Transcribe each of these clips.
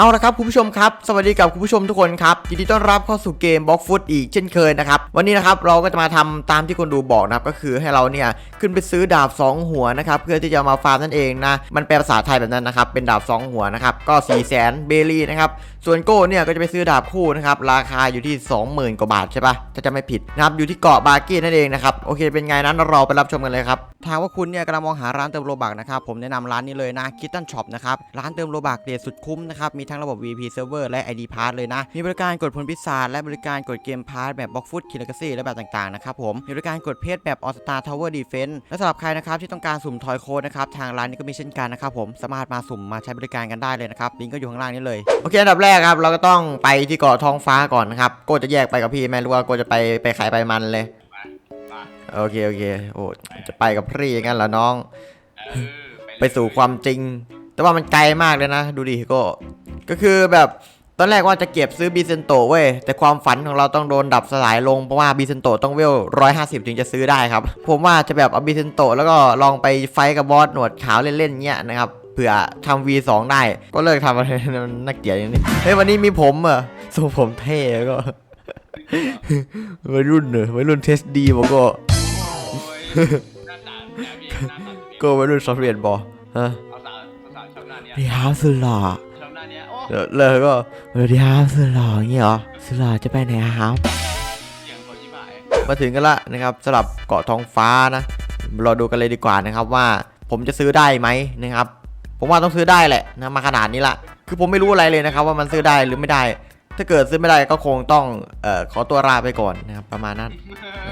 เอาละครับคุณผู้ชมครับสวัสดีกับคุณผู้ชมทุกคนครับยินดีต้อนรับเข้าสู่เกมบล็อกฟุตอีกเช่นเคยนะครับวันนี้นะครับเราก็จะมาทำตามที่คนดูบอกนะครับก็คือให้เราเนี่ยขึ้นไปซื้อดาบ 2 หัวนะครับเพื่อที่จะมาฟาร์มนั่นเองนะมันแปลภาษาไทยแบบนั้นนะครับเป็นดาบ 2 หัวนะครับก็4 0 0 0 0 0เบลีนะครับส่วนโก้เนี่ยก็จะไปซื้อดาบคู่นะครับราคาอยู่ที่ 20,000 กว่าบาทใช่ปะถ้าจะไม่ผิดนะครับอยู่ที่เกาะบาร์กี้นั่นเองนะครับโอเคเป็นไงนั้นเราไปรับชมกันเลยครับทางว่าคุณเนี่ยกำลังมองหาร้านเติมโลบักนะครับผมแนะนำร้านนี้เลยนะคิตตันช็อปนะครับร้านเติมโลบักเดสุดคุ้มนะครับมีทั้งระบบ VP Server และ ID Pass เลยนะ มีบริการกดผลพิศาจและบริการกดเกมพาร์แบบบล็อกฟุตคิลกซี่และแบบต่างๆนะครับผมมีบริการกดเพจแบบ All Star Tower Defense และสำหรับใครนะครับที่ต้องการสุ่มทอยโค้ดนะครับทางร้านนี้ก็มีเช่นกันนะครับผมสามารถมาสุ่มมาใช้บริการกันได้เลยนะครับลิงก์ก็อยู่ข้างล่างนี้เลยโอเคอันดับแรกครับเราก็ต้องไปที่เกาะท้องฟ้าก่อนนะครับโก้จะแยกไปกับพี่ไหมหรือว่าโก้จะไปไปขายไปมันเลยมาโอเคโอเคโอ้จะไปกับพี่งั้นเหรอน้องเออไปสู่ความจริง แต่ว่ามันไกลมากเลยนะ ดูดิก็ ก็คือแบบตอนแรกว่าจะเก็บซื้อบีเซนโตเว้ย แต่ความฝันของเราต้องโดนดับสลายลง เพราะว่าบีเซนโตต้องเวล150ถึงจะซื้อได้ครับ ผมว่าจะแบบเอาบีเซนโตแล้วก็ลองไปไฟกับบอสหนวดขาวเล่นๆเงี้ยนะครับเผื่อทำ V2 ได้ ก็เลิกทำอะไรมันน่าเกียดอย่างนี้เฮ้ยวันนี้มีผมเหรอทรงผมเท่แล้วก็วัยรุ่นเนอะวัยรุ่นเทสดีบอกก็ก็วัยรุ่นซอฟต์แวร์บอฮะเอาสาวสาวชอบหน้าเนี้ยพี่ฮาสุดหล่อชอบหน้าเนี้เดี๋ยวเลยก็สวัสดีครับสุดหล่ออย่างงี้เหรอสุดหล่อจะไปไหนครับเสียงคนยิ้มาถึงกันละนะครับสำหรับเกาะท้องฟ้านะราดูกันเลยดีกว่านะครับว่าผมจะซื้อได้ไหมนะครับ ผมว่าต้องซื้อได้แหละนะมาขนาดนี้ละคือผมไม่รู้อะไรเลยนะครับ ว่ามันซื้อได้หรือไม่ได้ ถ้าเกิดซื้อไม่ได้ก็คงต้องเอ่อขอตัวลาไปก่อนนะครับประมาณนั้น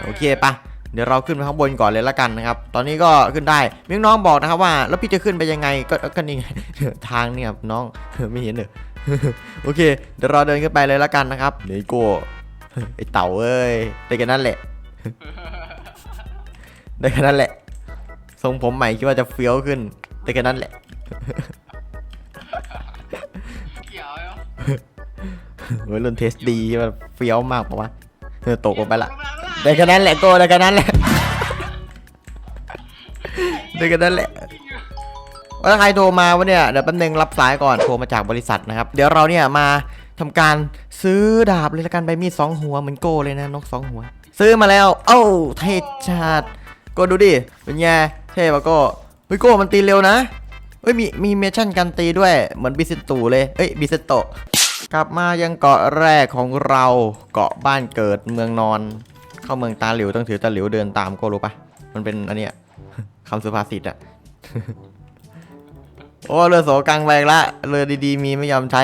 โอเคปะ เดี๋ยวเราขึ้นไปข้างบนก่อนเลยละกันนะครับ ตอนนี้ก็ขึ้นได้มีน้องบอกนะครับว่า แล้วพี่จะขึ้นไปยังไงก็ก็นี่ไงทางเนี่ยครับน้องไม่เห็นเหรอโอเค เดี๋ยวเราเดินขึ้นไปเลยละกันนะครับเดี๋ยวโก้ไอเต่าเอ้ยได้แค่นั้นแหละ ได้แค่นั้นแหละ ทรงผมใหม่คิดว่าจะเฟี้ยวขึ้นได้แค่นั้นแหละเกี่ยวเหรอวัยรุ่นเทสดีมันเฟี้ยวมากปะวะเออตกลงไปละ ได้แค่นั้นแหละโก้ได้แค่นั้นแหละได้แค่นั้นแหละว่าใครโทรมาวะเนี่ยเดี๋ยวแป๊บนึงรับสายก่อนโทรมาจากบริษัทนะครับ เดี๋ยวเราเนี่ยมาทำการซื้อดาบเลยละกันใบมีดสองหัวเหมือนโก้เลยนะนกสองหัว ซื้อมาแล้ว เอ้าเท่จัดโก็ดูดิเป็นไงเท่ปะโก้เฮ้ยโก้มันตีเร็วนะเอ้ยมีมีเมชั่นการตีด้วยเหมือนบิสตูเลยเอ้ยบิสโตกลับมายังเกาะแรกของเราเกาะบ้านเกิดเมืองนอน เข้าเมืองตาหลิวต้องถือตาหลิวเดินตามโก้รู้ปะมันเป็นอันเนี้ยคำสุภาษิตอะโอ้เรือโสกังไปอีกละเรือดีๆ มีไม่ยอมใช้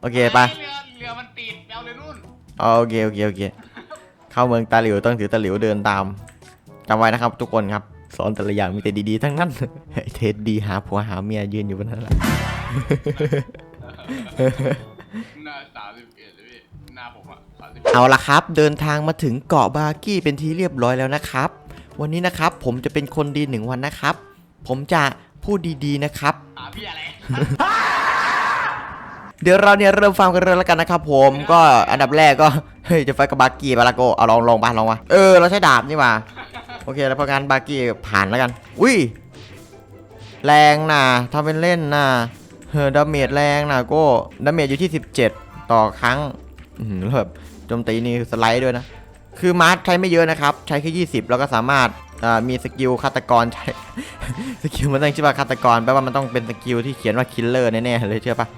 โอเคไปเรือเรือมันติดเอาเลยนู่นอ๋อโอเคโอเคโอเค เข้าเมืองตาหลิวต้องถือตาหลิวเดินตามจำไว้นะครับ ทุกคนครับ สอนแต่ละอย่างมีแต่ดีๆ ทั้งนั้นไอ้เทสดีหาผัวหาเมียยืนอยู่บนนั้นแหละ เอาละครับ เดินทางมาถึงเกาะบากี้เป็นที่เรียบร้อยแล้วนะครับ วันนี้นะครับผมจะเป็นคนดีหนึ่งวันนะครับ ผมจะพูดดีๆนะครับอ่าพี่อะไร เดี๋ยวเราเนี่ยเริ่มฟาร์มกันเลยแล้วกันนะครับ ผมก็อันดับแรกก็เฮ้ยจะไฟกับบาร์กี้บาลาโกเอาลองลองบ้านลองมาเออเราใช้ดาบนี่หว่าโอเคแล้วพอการบาร์กี้ผ่านแล้วกัน อุ้ยแรงนะทำเป็นเล่นนะเฮ้อดาเมจแรงนะโก้ดาเมจอยู่ที่ 17 ต่อครั้งอืมแล้วแบบ โจมตีนี่สไลด์ด้วยนะ คือมาร์ทใช้ไม่เยอะนะครับ ใช้แค่20 แล้วก็สามารถมีสกิลฆาตกรใช้ สกิลมันต้องชื่อว่าฆาตกรแปลว่ามันต้องเป็นสกิลที่เขียนว่าคิลเลอร์แน่ๆเลยเชื่อปะ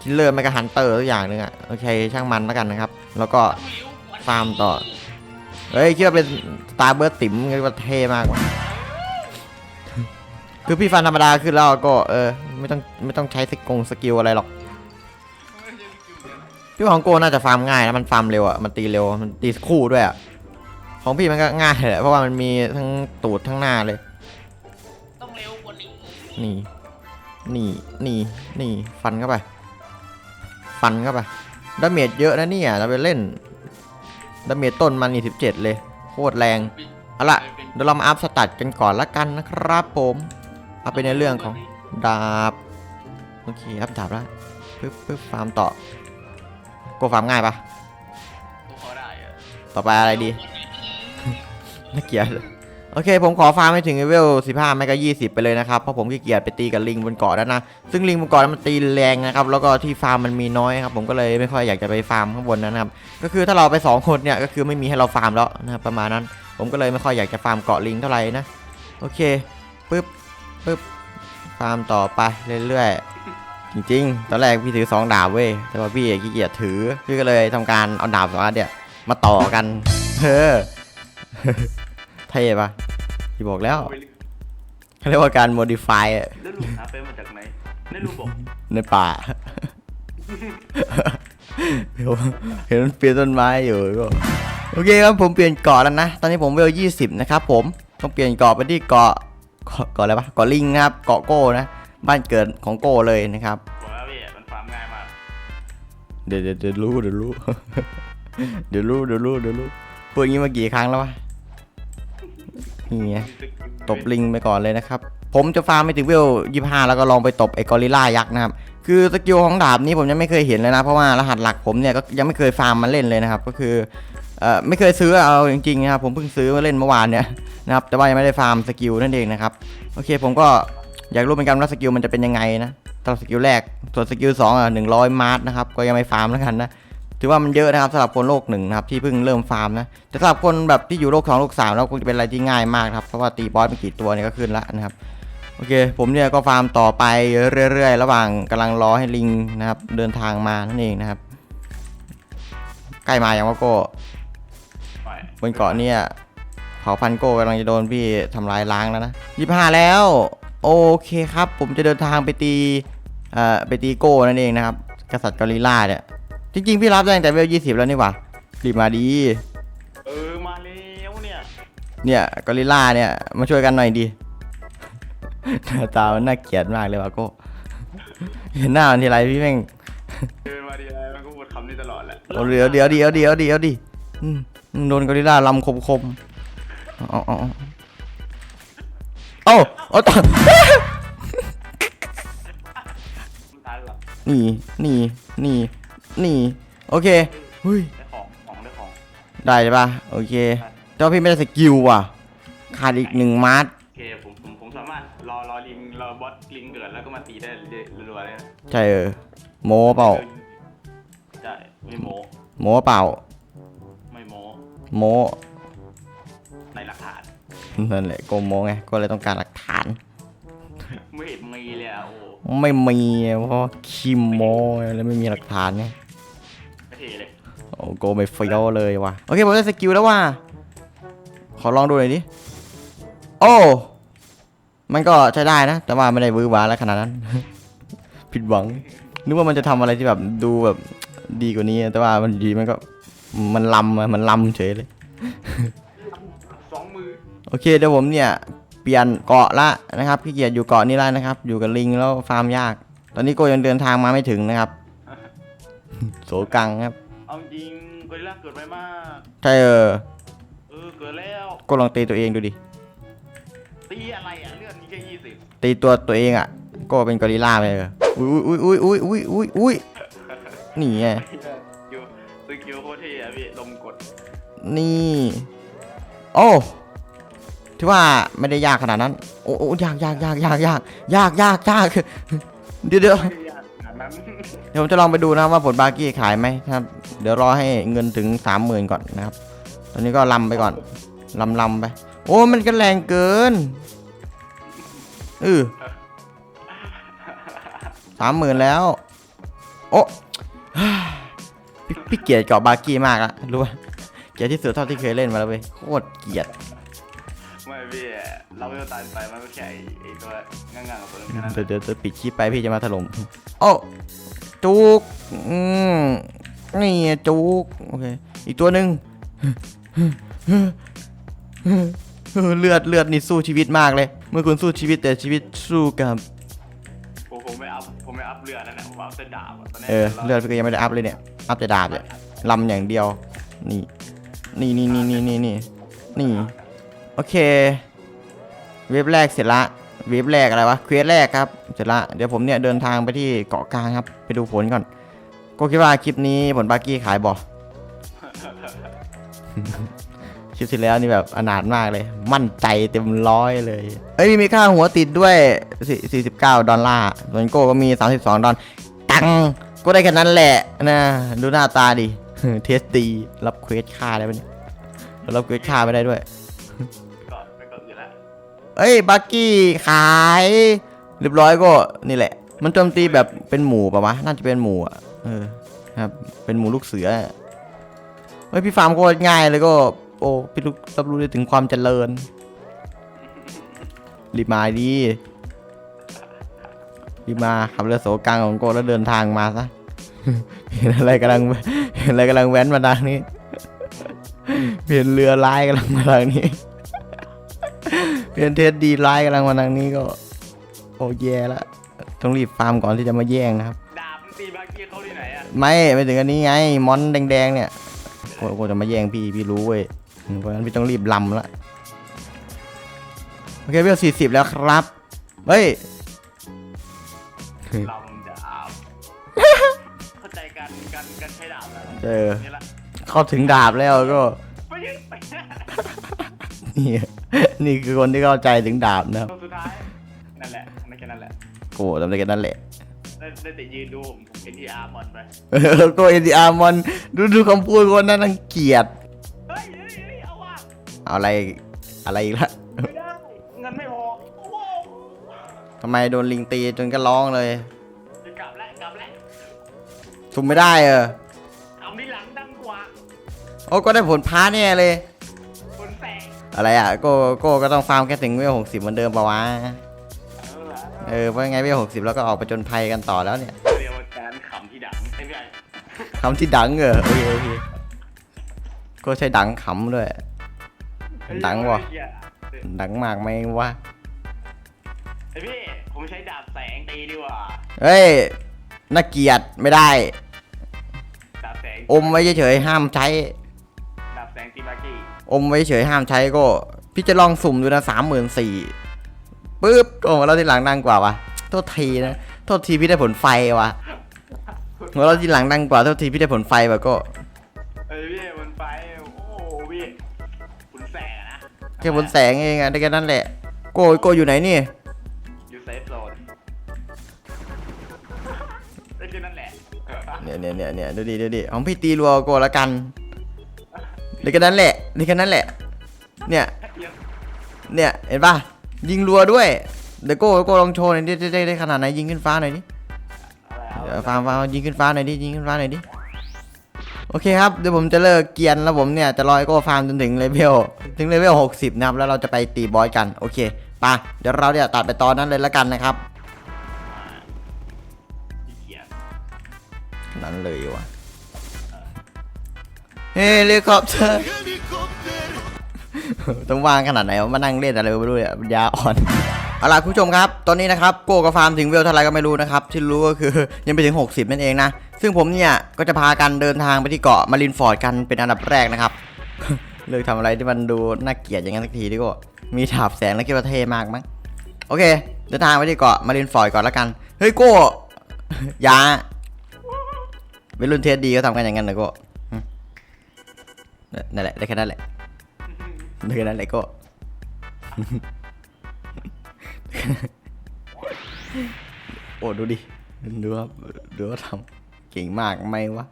คิลเลอร์ไม่ก็ฮันเตอร์ทุกอย่างหนึงอะโอเคช่างมันแล้วกันนะครับ แล้วก็ฟาร์มต่อ เฮ้ยคิดว่าเป็นสตาร์เบิร์ดติ๋มคิดว่าเท่มากวะคือพี่ฟันธรรมดาขึ้นแล้วก็เออไม่ต้องไม่ต้องใช้สกงสกิลอะไรหรอก พี่ของโกน่าจะฟาร์มง่ายนะมันฟาร์มเร็วอะมันตีเร็วมันตีคู่ด้วยอะของพี่มันก็ง่ายแหละเพราะว่ามันมีทั้งตูดทั้งหน้าเลยต้องเร็วกว่านี้นี่นี่นี่นี่ฟันเข้าไป ฟันเข้าไปดาเมจเยอะนะเนี่ยเราไปเล่นดาเมจต้นมันนี่สิบเจ็ดเลยโคตรแรงเอาละเดี๋ยวเรามาอัพสตัดกันก่อนละกันนะครับผมเอาไปในเรื่องของดาบโอเคอัพดาบแล้วปึ๊บปึ๊บฟาร์มต่อ โกฟาร์มง่ายปะตัวเขาได้อะต่อไปอะไรดี น่าเกลียดโอเค ผมขอฟาร์มให้ถึงเลเวล 15 ไม่ก็ 20 ไปเลยนะครับ เพราะผมขี้เกียจไปตีกับลิงบนเกาะแล้วนะ ซึ่งลิงบนเกาะนั้นมันตีแรงนะครับ แล้วก็ที่ฟาร์มมันมีน้อยครับ ผมก็เลยไม่ค่อยอยากจะไปฟาร์มข้างบนนั้นนะครับ ก็คือถ้าเราไป 2 คนเนี่ยก็คือไม่มีให้เราฟาร์มแล้วนะครับประมาณนั้น ผมก็เลยไม่ค่อยอยากจะฟาร์มเกาะลิงเท่าไหร่นะ โอเคปึ๊บปึ๊บฟาร์มต่อไปเรื่อยๆ จริงๆ ตอนแรกพี่ถือ 2 ดาบเว้ย แต่ว่าพี่ขี้เกียจถือ พี่ก็เลยทำการเอาดาบสองอันเนี่ยมาต่อกันเฮ้อเท่ปะพี่บอกแล้วเขาเรียกว่าการ modify อะแล้วลุงหาไปมาจากไหนนี่ลุงบอกในป่าเดี๋ยวเห็นมันเปลี่ยนต้นไม้อยู่ก็โอเคครับผมเปลี่ยนเกาะแล้วนะ ตอนนี้ผมเวล20นะครับผม ต้องเปลี่ยนเกาะไปที่เกาะเกาะเกาะอะไรปะเกาะลิงนะครับ เกาะโก้นะ บ้านเกิดของโก้เลยนะครับบอกแล้วพี่มันฟาร์มง่ายมากเดี๋ยวเดี๋ยวเดี๋ยวรู้เดี๋ยวรู้ เดี๋ยวรู้เดี๋ยวรู้เดี๋ยวรู้พูดอย่างนี้มากี่ครั้งแล้ววะนี่ไงตบลิงไปก่อนเลยนะครับ ผมจะฟาร์มไปถึงเวล25แล้วก็ลองไปตบไอ้กอริลล่ายักษ์นะครับ คือสกิลของดาบนี้ผมยังไม่เคยเห็นเลยนะ เพราะว่ารหัสหลักผมเนี่ยก็ยังไม่เคยฟาร์มมาเล่นเลยนะครับ ก็คือเอ่อไม่เคยซื้อเอาจริงๆนะครับผมเพิ่งซื้อมาเล่นเมื่อวานเนี่ยนะครับแต่ว่ายังไม่ได้ฟาร์มสกิลนั่นเองนะครับ โอเคผมก็ อยากรู้เหมือนกันว่าสกิลมันจะเป็นยังไงนะสำหรับสกิลแรก ส่วนสกิลสองอะหนึ่งร้อยมาร์ทนะครับ ก็ยังไม่ฟาร์มแล้วกันนะ ถือว่ามันเยอะนะครับสำหรับคนโลกหนึ่งนะครับที่เพิ่งเริ่มฟาร์มนะ แต่สำหรับคนแบบที่อยู่โลกสองโลกสามแล้วคงจะเป็นอะไรที่ง่ายมากนะครับ เพราะว่าตีบอสไปกี่ตัวเนี่ยก็ขึ้นละนะครับ โอเค ผมเนี่ยก็ฟาร์มต่อไปเรื่อยๆ ระหว่างกำลังรอให้ลิงนะครับเดินทางมานั่นเองนะครับ ใกล้มาอย่างว่าโก้ไปบนเกาะเนี่ยเผ่าพันธุ์โก้กำลังจะโดนพี่ทำลายล้างแล้วนะยี่ห้าแล้ว โอเคครับ ผมจะเดินทางไปตีเอ่อไปตีโก้นั่นเองนะครับ กษัตริย์กอริลลาเนี่ยจริงๆ พี่รับได้ตั้งแต่เวลยี่สิบแล้วนี่หว่ารีบมาดี เออมาแล้วเนี่ยเนี่ยกอริลลาเนี่ยมาช่วยกันหน่อยดีหน้าตามันน่าเกลียดมากเลยว่ะโก้เห็นหน้ามันทีไรพี่แม่งเดินมาดีอะไรมันก็พูดคำนี้ตลอดแหละเอาเดี๋ยวเดี๋ยวเดี๋ยวเดี๋ยวเดี๋ยวดิอืมโดนกอริลลาลำคมคมๆเอาเอา เอาเอาเอาเอาต่อมันตายหรอนี่นี่นี่นี่โอเคเฮ้ยได้ของของได้ของได้ใช่ปะโอเคแต่ว่าพี่ไม่ได้สกิลว่ะ ขาดอีกหนึ่งมาร์ทโอเคผมผมผมสามารถรอรอลิงรอบอสลิงเกิดแล้วก็มาตีได้รัวๆเลยนะใช่เออโมเปล่าใช่ไม่โมโมเปล่าไม่โมโมในหลักฐาน นั่นแหละโกโมไงก็เลยต้องการหลักฐาน ไม่เห็นมีเลยอะโอ้ไม่มีเพราะว่าคิมโมแล้วไม่มีหลักฐานไงไม่เท่เลยโอ้โกไม่เฟี้ยวเลยว่ะโอเคผมได้สกิลแล้วว่ะขอลองดูหน่อยดิโอ้มันก็ใช้ได้นะ แต่ว่าไม่ได้วือหวาแล้วขนาดนั้น ผิดหวัง นึกว่ามันจะทำอะไรที่แบบดูแบบดีกว่านี้ แต่ว่ามันอยู่ดีมันก็มันลำอะมันลำเฉยเลยสองมือ โอเคเดี๋ยวผมเนี่ยเปลี่ยนเกาะละนะครับพี่เกียรติอยู่เกาะนี้แล้วนะครับ อยู่กับลิงแล้วฟาร์มยาก ตอนนี้โกยังเดินทางมาไม่ถึงนะครับ โสกังครับ เอาจริงกอริลลาเกิดไวมากใช่เออเออเกิดแล้วก็ลองตีตัวเองดูดิตีอะไรอะเลือดมีแค่ยี่สิบตีตัวตัวเองอะ ก็เป็นกอริลลาไปเลยอุ้ยอุ้ยอุ้ยอุ้ยอุ้ยอุ้ยอุ้ยนี่ไงอยู่สกิลโคตรเท่อะพี่ลมกดนี่ โอ้ ที่ว่าไม่ได้ยากขนาดนั้น โอ้โอ้ยากยากยากยากยากยากยากยากเดี๋ยวเดี๋ยวไม่ได้ยากขนาดนั้นเดี๋ยวผมจะลองไปดูนะครับว่าผลบากี้ขายไหมครับ เดี๋ยวรอให้เงินถึงสามหมื่นก่อนนะครับ ตอนนี้ก็ลำไปก่อนลำลำไป โอ้มันก็แรงเกินเออสามหมื่นแล้ว โอ้พี่พี่เกลียดเกาะบากี้มากอะรู้ป่ะเกลียดที่สุดเท่าที่เคยเล่นมาแล้วเว้ยโคตรเกลียด ไม่พี่เราไม่ต้องตายไปมันก็แค่ไอ้ไอ้ตัวง่างๆกับตัวนั้นแค่นั้นเดี๋ยวเดี๋ยวเดี๋ยวปิดคลิปไปพี่จะมาถล่มโอ้จุกอืมนี่ไงจุกโอเคอีกตัวหนึ่งเลือดเลือดนี่สู้ชีวิตมากเลย เมื่อคุณสู้ชีวิตแต่ชีวิตสู้กับผมผมไม่อัพผมไม่อัพเรือนั่นแหละผมอัพแต่ดาบอะตอนนี้เออเลือดพี่ก็ยังไม่ได้อัพเลยเนี่ยอัพแต่ดาบเนี่ยลำอย่างเดียว นี่ นี่นี่นี่นี่นี่นี่นี่ โอเค เว็บแรกเสร็จละเว็บแรกอะไรวะเควสแรกครับเสร็จละเดี๋ยวผมเนี่ยเดินทางไปที่เกาะกลางครับ ไปดูผลก่อน ก็คิดว่าคลิปนี้ผลบากี้ขายบ่คลิปที่แล้วนี่แบบอนาถมากเลย มั่นใจเต็มร้อยเลย เอ้ยมีค่าหัวติดด้วยสี่สิบเก้าดอลลาร์ส่วนโก้ก็มีสามสิบสองดอลตังก็ได้แค่นั้นแหละนะดูหน้าตาดิเทสตีรับเควสค่าได้ปะเนี่ยรับเควสค่าไม่ได้ด้วย เอ้ยบักกี้ขายเรียบร้อยก็นี่แหละ มันโจมตีแบบเป็นหมูปะวะน่าจะเป็นหมูอะเออครับ เป็นหมูลูกเสือเฮ้ยพี่ฟาร์มก็ง่ายเลยก็ โอ้พี่ลูกรับรู้ได้ถึงความเจริญรีบมาดีรีบมาขับเรือโสกลางของโกแล้วเดินทางมาซะเห็นอะไรกำลังเห็นอะไรกำลังแว้นมาทางนี้เห็นเรือลายกำลังมาทางนี้ เปลี่ยนเทสดีไลน์กำลังมาทางนี้ก็ โอ้แย่ละต้องรีบฟาร์มก่อนที่จะมาแย่งนะครับดาบมันตีบากี้เขาที่ไหนอะไม่ไม่ถึงอันนี้ไงมอนแดงๆเนี่ยโอ้โหจะมาแย่งพี่พี่รู้เว้ยอืมเพราะฉะนั้นพี่ต้องรีบลำละโอเคเวลสี่สิบแล้วครับเฮ้ยลำดาบเข้าใจการการการใช้ดาบแล้วเจอนี่ละเข้าถึงดาบแล้วก็ไปยึดไปนี่ นี่คือคนที่เข้าใจถึงดาบนะครับตัวสุดท้าย นั่นแหละนั่นแค่นั้นแหละ โอ้ทำได้แค่นั้นแหละ ได้ได้แต่ยืนดูผมผมเป็นที่อาร์มอนไป เออตัวเอ็นดีอาร์มอนดูดูคำพูดคนนั้นรังเกียจเฮ้ยเฮ้ยเฮ้ยเอาว่ะเอาอะไรอะไรอีกละไม่ได้ เงินไม่พอโอ้โหทำไมโดนลิงตีจนก็ร้องเลยจะกลับแล้วกลับแล้วทุมไม่ได้เออเอาที่หลังดังกว่า โอ้ก็ได้ผลพาแน่เลยคนแตก อะไรอะโก้โก้ก็ต้องฟาร์มแค่ถึงเวลหกสิบเหมือนเดิมปะวะเออเออเพราะยังไงเวลหกสิบแล้วก็ออกไปจนภัยกันต่อแล้วเนี่ยเรียกว่าการขำที่ดังไอ้พี่ไอ้คำที่ดังเออโอเคโอเคก็ใช้ดังขำด้วย ดังวะดังมากไหมวะไอ้พี่ผมใช้ดาบแสงตีดีกว่าเฮ้ยน่าเกลียดไม่ได้ ดาบแสงอมไว้เฉยๆห้ามใช้ ดาบแสงตีบากี้ อมไว้เฉยๆห้ามใช้ก็ พี่จะลองสุ่มดูนะสามหมื่นสี่ปึ๊บโอ้เราที่หลังดังกว่าวะโทษทีนะ โทษทีพี่ได้ผลไฟวะหัวเราที่หลังดังกว่าโทษทีพี่ได้ผลไฟวะก็เอ้ยพี่มันไปโอ้โหพี่คุณแสงนะแค่ผลแสงเองอะได้แค่นั้นแหละโกโกอยู่ไหนนี่อยู่เซฟโซนได้แค่นั้นแหละเนี่ยเนี่ยเนี่ยเนี่ยดูดิดูดิของพี่ตีรัวโกละกัน ได้แค่นั้นแหละได้แค่นั้นแหละ เนี่ย เนี่ย เห็นปะยิงรัวด้วย เดี๋ยวโก้โก้ลองโชว์หน่อยดิได้ได้ได้ขนาดไหนยิงขึ้นฟ้าหน่อยดิเดี๋ยวฟ้าฟ้ายิงขึ้นฟ้าหน่อยดิ ยิงขึ้นฟ้าหน่อยดิ โอเคครับ เดี๋ยวผมจะเลิกเกรียนแล้วผมเนี่ยจะรอให้โก้ฟาร์มจนถึงเลเวล ถึงเลเวล 60 นะครับ แล้วเราจะไปตีบอสกัน โอเคไปะเดี๋ยวเราเนี่ยตัดไปตอนนั้นเลยละกันนะครับขี้เกียจนั้นเลยวะ เฮลิคอปเตอร์ต้องวางขนาดไหนวะมานั่งเล่นอะไรไม่รู้เนี่ยปัญญาอ่อนเอาล่ะคุณผู้ชมครับ ตอนนี้นะครับโกกับฟาร์มถึงเวลเท่าไหรก็ไม่รู้นะครับ ที่รู้ก็คือยังไปถึง 60 นั่นเองนะ ซึ่งผมเนี่ย ก็จะพากันเดินทางไปที่เกาะมารินฟอร์ดกันเป็นอันดับแรกนะครับ เลิกทำอะไรที่มันดูน่าเกลียดอย่างนั้นสักทีดีกว่ามีถาบแสงแล้วคิดว่าเท่มากมั้งโอเค เดินทางไปที่เกาะมารินฟอร์ดก่อนละกัน เฮ้ยโก้อยาเป็นรุ่นเทสดีก็ทำกันอย่างนั้นเลยโก้หึ นั่นแหละได้แค่นั้นแหละได้แค่นั้นแหละโก้โอ้ดูดิ ดูครับดูว่าทำเก่งมากไหมวะ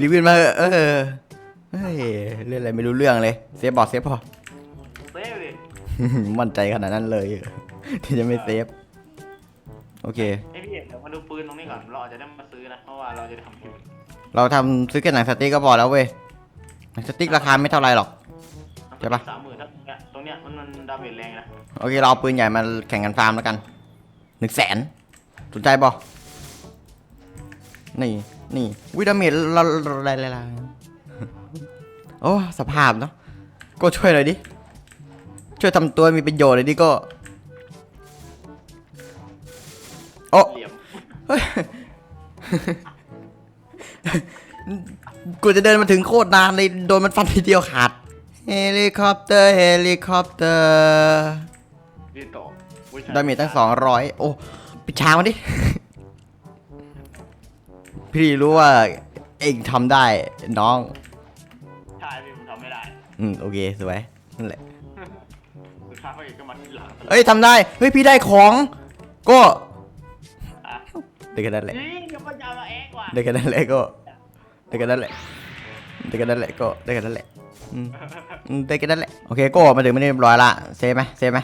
รีวิวมาเถอะเออเฮ้ยเล่นอะไรไม่รู้เรื่องเลย เซฟบอร์ดเซฟพอเซฟดิมั่นใจขนาดนั้นเลยเหรอที่จะไม่เซฟ โอเคไอ้พี่ เดี๋ยวมาดูปืนตรงนี้ก่อน เราอาจจะได้มาซื้อนะ เพราะว่าเราจะได้ทำปืนเราทำซื้อแค่หนังสติ๊กก็พอแล้วเว้ยหนังสติ๊กราคาไม่เท่าไรหรอก ใช่ปะ สามหมื่นถ้าตรงเนี้ยตรงเนี้ยมันมันดาเมจแรงนะ โอเคเราเอาปืนใหญ่มาแข่งกันฟาร์มแล้วกันหนึ่งแสนสนใจบ่นี่นี่วิดาเมจละละละละโอ้สภาพเนาะก็ช่วยหน่อยดิช่วยทำตัวมีประโยชน์หน่อยดิก็โอ้ เหลี่ยม กูจะเดินมาถึงโคตรนานเลยโดนมันฟันทีเดียวขาด เฮลิคอปเตอร์เฮลิคอปเตอร์พี่โตอุ๊ยดาเมจตั้งสองร้อยโอ้ปิดช้างมาดิ พี่รู้ว่าเองทำได้น้อง ใช่พี่ผมทำไม่ได้อืมโอเคสวยนั่นแหละ สุดท้ายพระเอกก็มาทีหลัง เอ้ยทำได้ เฮ้ย พี่ได้ของ ก็อะ ได้แค่นั้นแหละนี่เดี๋ยวมันจะมาเองว่ะได้แค่นั้นแหละก็ได้แค่นั้นแหละได้แค่นั้นแหละก็ได้แค่นั้นแหละอืมอืมได้แค่นั้นแหละโอเคโก็มาถึงไม่ได้เรียบร้อยละเซฟไหมเซฟไหม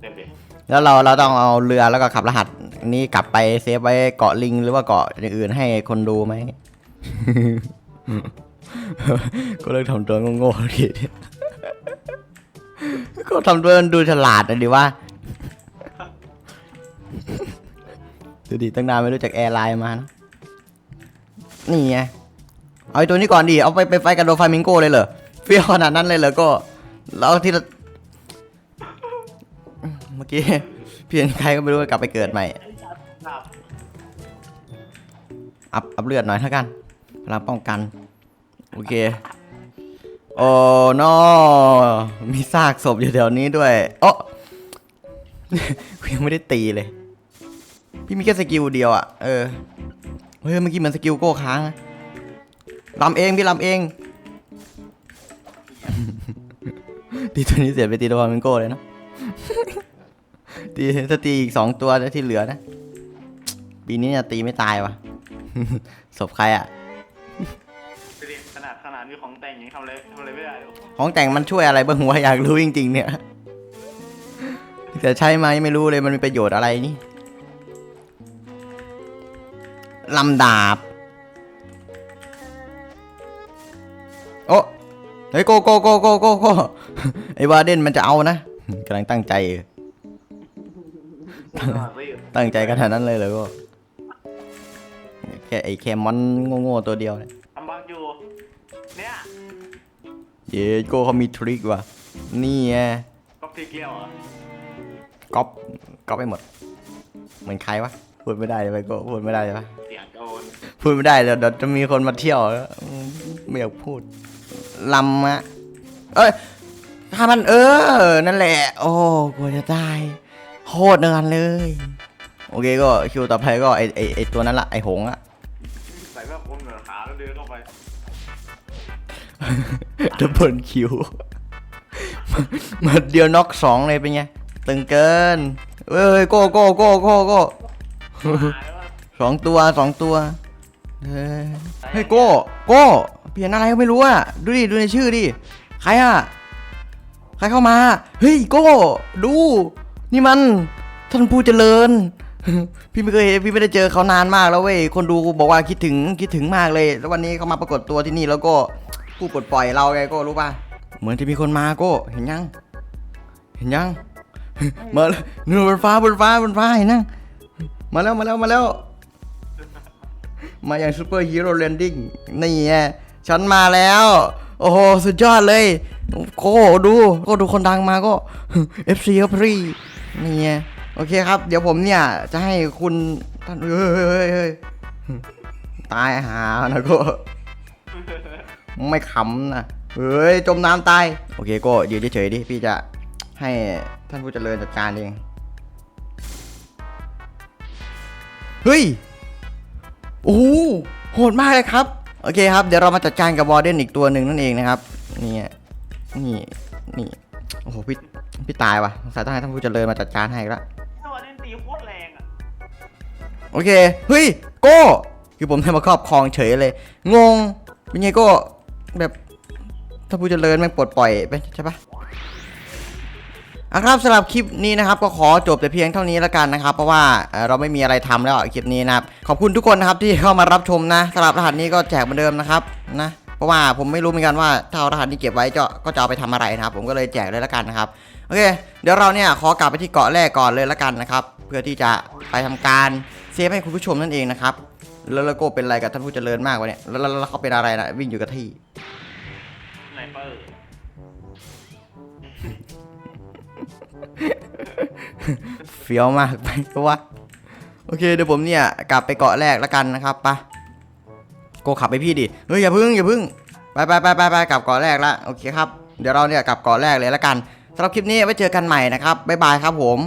เต็มดิแล้วเราเราต้องเอาเรือแล้วก็ขับรหัสนี้กลับไปเซฟไว้เกาะลิงหรือว่าเกาะอื่นๆให้คนดูไหม ก็เลิกทำตัวโง่ๆทีก็ทำตัวดูฉลาดนะดิว่า ดูดิตั้งนานไม่รู้จักแอร์ไลน์มานะนี่ไงเอาไอ้ตัวนี้ก่อนดิเอาไปไปไฟกับโดฟามิงโกเลยเหรอเฟี้ยวขนาดนั้นเลยเหรอก็แล้วที่เมื่อกี้เพียนใครก็ไม่รู้กลับไปเกิดใหม่อับอัพอัพเลือดหน่อยเท่ากันพลังป้องกันโอเคโอ้นอมีซากศพอยู่แถวนี้ด้วยโอ้กูยังไม่ได้ตีเลย พี่มีแค่สกิลเดียวอะเออ เฮ้ยเมื่อกี้มันสกิลโก้ค้างนะลำเองพี่ลำเองตีตัวนี้เสียไปตีตัวมันโก้เลยเนอะตีถ้าตีอีกสองตัวที่เหลือนะ ปีนี้เนี่ยตีไม่ตายวะศพใครอะไปดิขนาดขนาดมีของแต่งยังทำอะไรทำอะไรไม่ได้เลยของแต่งมันช่วยอะไรบ้างวะอยากรู้จริง ๆ เนี่ยแต่ใช้ไหมไม่รู้เลยมันมีประโยชน์อะไรนี่ ลำดาบ โอ้เฮ้ยโกโกโกโกโกโกไอ้วาเดนมันจะเอานะกำลังตั้งใจอยู่ตั้งใจขนาดนั้นเลยเหรอก็แค่ไอ้แคมอนโง่ๆตัวเดียวเนี่ยทำบังอยู่ เนี่ย เย้โกเขามีทริคว่ะ นี่ไงก็พลิกเลี้ยวเหรอก๊อปก๊อปไปหมด เหมือนใครวะ พูดไม่ได้ไปโกพูดไม่ได้ใช่ปะเสียงโดน พูดไม่ได้เดี๋ยวเดี๋ยวจะมีคนมาเที่ยวแล้วอืมไม่อยากพูดลำอะเอ้ยฆ่ามันเออ นั่นแหละ โอ้กลัวจะตายโคตรเนินเลย โอเคก็คิวต่อไปก็ไอไอไอตัวนั้นละไอหงส์อะใส่แบบคนเหนือขาแล้วเดินเข้าไปดับเบิลคิวมาเดียวน็อกสองเลยเป็นไง ตึงเกินเอ้ยโก้โก้โก้โก้โก้หายแล้วสองตัวสองตัว เฮ้ยเฮ้ยโก้โก้เปลี่ยนอะไรก็ไม่รู้อะดูดิดูในชื่อดิใครอะใครเข้ามา เฮ้ยโก้ดู นี่มัน ท่านผู้เจริญ พี่ไม่เคยเห็นพี่ไม่ได้เจอเขานานมากแล้วเว้ยคนดูบอกว่าคิดถึงคิดถึงมากเลย แล้ววันนี้เขามาปรากฏตัวที่นี่แล้วก็ผู้ปลดปล่อยเราไงโก้รู้ป่ะเหมือนจะมีคนมาโก้เห็นยัง เห็นยังมาแล้วเนื้อบนฟ้าบนฟ้าบนฟ้าเห็นยังมาแล้วมาแล้วมาแล้ว มาอย่างซูเปอร์ฮีโร่แลนดิ้งนี่ไงฉันมาแล้ว โอ้โห สุดยอดเลยโก้ดูก็ดูคนดังมาก็ FC ครับพี่นี่ไงโอเคครับ เดี๋ยวผมเนี่ย จะให้คุณท่านเฮ้ยเฮ้ยเฮ้ยเฮ้ยตายหานะก็ไม่ขำนะเฮ้ย จมน้ำตาย โอเคก็ยืนเฉยๆดิ พี่จะให้ท่านผู้เจริญจัดการเอง เฮ้ย โอ้โหโหดมากเลยครับ โอเคครับ เดี๋ยวเรามาจัดการกับวอร์เดนอีกตัวหนึ่งนั่นเองนะครับ นี่นี่นี่โอ้โหพี่พี่ตายว่ะสงสัยต้องให้ท่านผู้เจริญมาจัดการให้อีกแล้วถ้าวันนี้ตีโคตรแรงอะโอเคเฮ้ยโก้คือผมได้มาครอบครองเฉยเลย งงเป็นไงโก้แบบถ้าผู้เจริญแม่งปลดปล่อยไปใช่ปะ อะครับสำหรับคลิปนี้นะครับก็ขอจบแต่เพียงเท่านี้แล้วกันนะครับ เพราะว่าเเราไม่มีอะไรทำแล้วอะคลิปนี้นะครับขอบคุณทุกคนนะครับที่เข้ามารับชมนะสำหรับรหัสนี้ก็แจกเหมือนเดิมนะครับนะเพราะว่าผมไม่รู้เหมือนกันว่าถ้าเอารหัสนี้เก็บไว้จะก็จะเอาไปทำอะไรนะครับ ผมก็เลยแจกเลยแล้วกันนะครับโอเค เดี๋ยวเราเนี่ยขอกลับไปที่เกาะแรกก่อนเลยแล้วกันนะครับ เพื่อที่จะไปทำการเซฟให้คุณผู้ชมนั่นเองนะครับแล้วแล้วโก็เป็นอะไรกับท่านผู้เจริญมากวะเนี่ยแล้วแล้วแล้วเขาเป็นอะไรนะวิ่งอยู่กับที่ไนเปอร์ เฟี้ยวมากไปก็ว่าโอเคเดี๋ยวผมเนี่ยกลับไปเกาะแรกแล้วกันนะครับปะโกขับไปพี่ดิเฮ้ยอย่าพึ่งอย่าพึ่งไปไปไปไปไปกลับเกาะแรกละโอเคครับเดี๋ยวเราเนี่ยกลับเกาะแรกเลยแล้วกันสำหรับคลิปนี้ไว้เจอกันใหม่นะครับบ๊ายบายครับผม